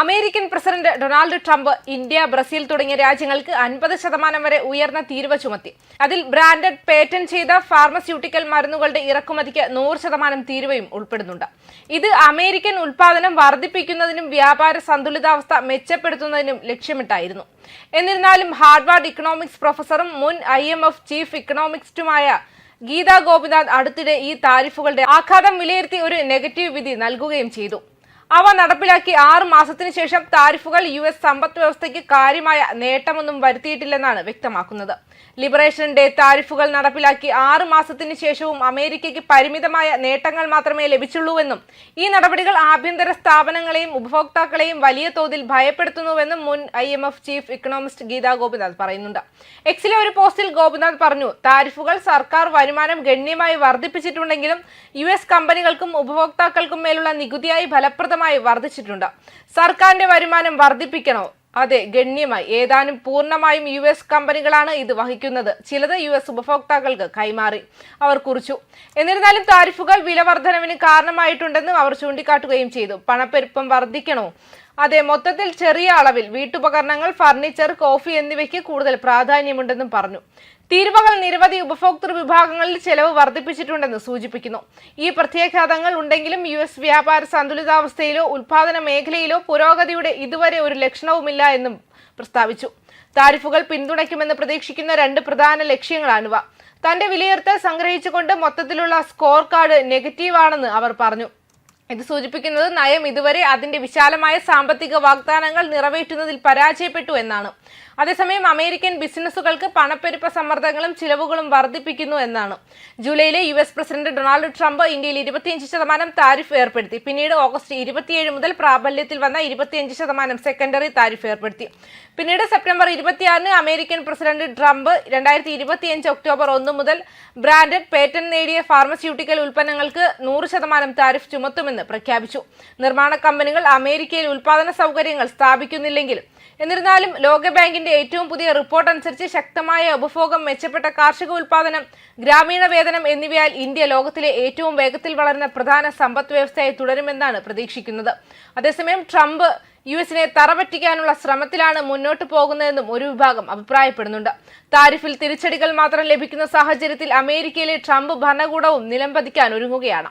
American president Donald Trump India Brazil തുടങ്ങിയ രാജ്യങ്ങൾക്ക് അൻപത് ശതമാനം വരെ ഉയർന്ന തീരുവ ചുമത്തി. അതിൽ ബ്രാൻഡഡ് പേറ്റന്റ് ചെയ്ത ഫാർമസ്യൂട്ടിക്കൽ മരുന്നുകളുടെ ഇറക്കുമതിക്ക് നൂറ് ശതമാനം തീരുവയും ഉൾപ്പെടുന്നുണ്ട്. ഇത് അമേരിക്കൻ ഉൽപാദനം വർദ്ധിപ്പിക്കുന്നതിനും വ്യാപാര സന്തുലിതാവസ്ഥ മെച്ചപ്പെടുത്തുന്നതിനും ലക്ഷ്യമിട്ടായിരുന്നു. എന്നിരുന്നാലും ഹാർവാർഡ് ഇക്കണോമിക്സ് പ്രൊഫസറും മുൻ ഐ ചീഫ് ഇക്കണോമിക്സ്റ്റുമായ ഗീതാ ഗോപിനാഥ് അടുത്തിടെ ഈ താരിഫുകളുടെ ആഘാതം വിലയിരുത്തി ഒരു നെഗറ്റീവ് വിധി നൽകുകയും ചെയ്തു. അവ നടപ്പിലാക്കി ആറ് മാസത്തിനു ശേഷം താരിഫുകൾ യു എസ് സമ്പദ് വ്യവസ്ഥയ്ക്ക് കാര്യമായ നേട്ടമൊന്നും വരുത്തിയിട്ടില്ലെന്നാണ് വ്യക്തമാക്കുന്നത്. ലിബറേഷൻ ഡേ താരിഫുകൾ നടപ്പിലാക്കി ആറ് മാസത്തിനു ശേഷവും അമേരിക്കയ്ക്ക് പരിമിതമായ നേട്ടങ്ങൾ മാത്രമേ ലഭിച്ചുള്ളൂവെന്നും ഈ നടപടികൾ ആഭ്യന്തര സ്ഥാപനങ്ങളെയും ഉപഭോക്താക്കളെയും വലിയ തോതിൽ ഭയപ്പെടുത്തുന്നുവെന്നും മുൻ I M F chief economist Gita Gopinath പറയുന്നുണ്ട്. എക്സിലെ ഒരു പോസ്റ്റിൽ ഗോപിനാഥ് പറഞ്ഞു താരിഫുകൾ സർക്കാർ വരുമാനം ഗണ്യമായി വർദ്ധിപ്പിച്ചിട്ടുണ്ടെങ്കിലും യു എസ് കമ്പനികൾക്കും ഉപഭോക്താക്കൾക്കും മേലുള്ള നികുതിയായി ഫലപ്രദമായി വർദ്ധിച്ചിട്ടുണ്ട്. സർക്കാരിന്റെ വരുമാനം വർദ്ധിപ്പിക്കണോ? അതെ ഗണ്യമായി. ഏതാനും പൂർണമായും യു എസ് കമ്പനികളാണ് ഇത് വഹിക്കുന്നത്. ചിലത് യു എസ് ഉപഭോക്താക്കൾക്ക് കൈമാറി. അവർ കുറിച്ചു. എന്നിരുന്നാലും താരിഫുകൾ വില വർധനവിന് കാരണമായിട്ടുണ്ടെന്നും അവർ ചൂണ്ടിക്കാട്ടുകയും ചെയ്തു. പണപ്പെരുപ്പം വർദ്ധിക്കണോ? അതെ മൊത്തത്തിൽ ചെറിയ അളവിൽ വീട്ടുപകരണങ്ങൾ ഫർണിച്ചർ കോഫി എന്നിവയ്ക്ക് കൂടുതൽ പ്രാധാന്യമുണ്ടെന്നും പറഞ്ഞു. തീരുവകൾ നിരവധി ഉപഭോക്തൃ വിഭാഗങ്ങളിൽ ചെലവ് വർദ്ധിപ്പിച്ചിട്ടുണ്ടെന്ന് സൂചിപ്പിക്കുന്നു. ഈ പ്രത്യാഘാതങ്ങൾ ഉണ്ടെങ്കിലും യു എസ് വ്യാപാര സന്തുലിതാവസ്ഥയിലോ ഉൽപാദന മേഖലയിലോ പുരോഗതിയുടെ ഇതുവരെ ഒരു ലക്ഷണവുമില്ല എന്നും പ്രസ്താവിച്ചു. താരിഫുകൾ പിന്തുണയ്ക്കുമെന്ന് പ്രതീക്ഷിക്കുന്ന രണ്ട് പ്രധാന ലക്ഷ്യങ്ങളാണിവ. തന്റെ വിലയിരുത്തൽ സംഗ്രഹിച്ചുകൊണ്ട് മൊത്തത്തിലുള്ള സ്കോർ കാർഡ് നെഗറ്റീവാണെന്ന് അവർ പറഞ്ഞു. ഇത് സൂചിപ്പിക്കുന്നത് നയം ഇതുവരെ അതിന്റെ വിശാലമായ സാമ്പത്തിക വാഗ്ദാനങ്ങൾ നിറവേറ്റുന്നതിൽ പരാജയപ്പെട്ടു എന്നാണ്. അതേസമയം അമേരിക്കൻ ബിസിനസ്സുകൾക്ക് പണപ്പെരുപ്പ സമ്മർദ്ദങ്ങളും ചിലവുകളും വർദ്ധിപ്പിക്കുന്നു എന്നാണ്. ജൂലൈയിലെ U S president Donald Trump ഇന്ത്യയിൽ ഇരുപത്തിയഞ്ച് ശതമാനം താരിഫ് ഏർപ്പെടുത്തി. പിന്നീട് ഓഗസ്റ്റ് ഇരുപത്തിയേഴ് മുതൽ പ്രാബല്യത്തിൽ വന്ന ഇരുപത്തിയഞ്ച് ശതമാനം സെക്കൻഡറി താരിഫ് ഏർപ്പെടുത്തി. പിന്നീട് സെപ്റ്റംബർ ഇരുപത്തിയാറിന് അമേരിക്കൻ പ്രസിഡന്റ് ട്രംപ് രണ്ടായിരത്തി ഇരുപത്തിയഞ്ച് ഒക്ടോബർ ഒന്ന് മുതൽ ബ്രാൻഡഡ് പേറ്റന്റ് നേടിയ ഫാർമസ്യൂട്ടിക്കൽ ഉൽപ്പന്നങ്ങൾക്ക് നൂറ് ശതമാനം താരിഫ് ചുമത്തുമെന്ന് പ്രഖ്യാപിച്ചു. നിർമ്മാണ കമ്പനികൾ അമേരിക്കയിൽ ഉൽപാദന സൗകര്യങ്ങൾ സ്ഥാപിക്കുന്നില്ലെങ്കിലും എന്നിരുന്നാലും ലോകബാങ്കിന്റെ ഏറ്റവും പുതിയ റിപ്പോർട്ട് അനുസരിച്ച് ശക്തമായ ഉപഭോഗം മെച്ചപ്പെട്ട കാർഷിക ഉൽപാദനം ഗ്രാമീണ വേതനം എന്നിവയാൽ ഇന്ത്യ ലോകത്തിലെ ഏറ്റവും വേഗത്തിൽ വളരുന്ന പ്രധാന സമ്പദ് വ്യവസ്ഥയായി തുടരുമെന്നാണ് പ്രതീക്ഷിക്കുന്നത്. അതേസമയം ട്രംപ് യു എസിനെ തറപറ്റിക്കാനുള്ള ശ്രമത്തിലാണ് മുന്നോട്ട് പോകുന്നതെന്നും ഒരു വിഭാഗം അഭിപ്രായപ്പെടുന്നുണ്ട്. താരിഫിൽ തിരിച്ചടികൾ മാത്രം ലഭിക്കുന്ന സാഹചര്യത്തിൽ അമേരിക്കയിലെ ട്രംപ് ഭരണകൂടവും നിലംപതിക്കാൻ ഒരുങ്ങുകയാണ്.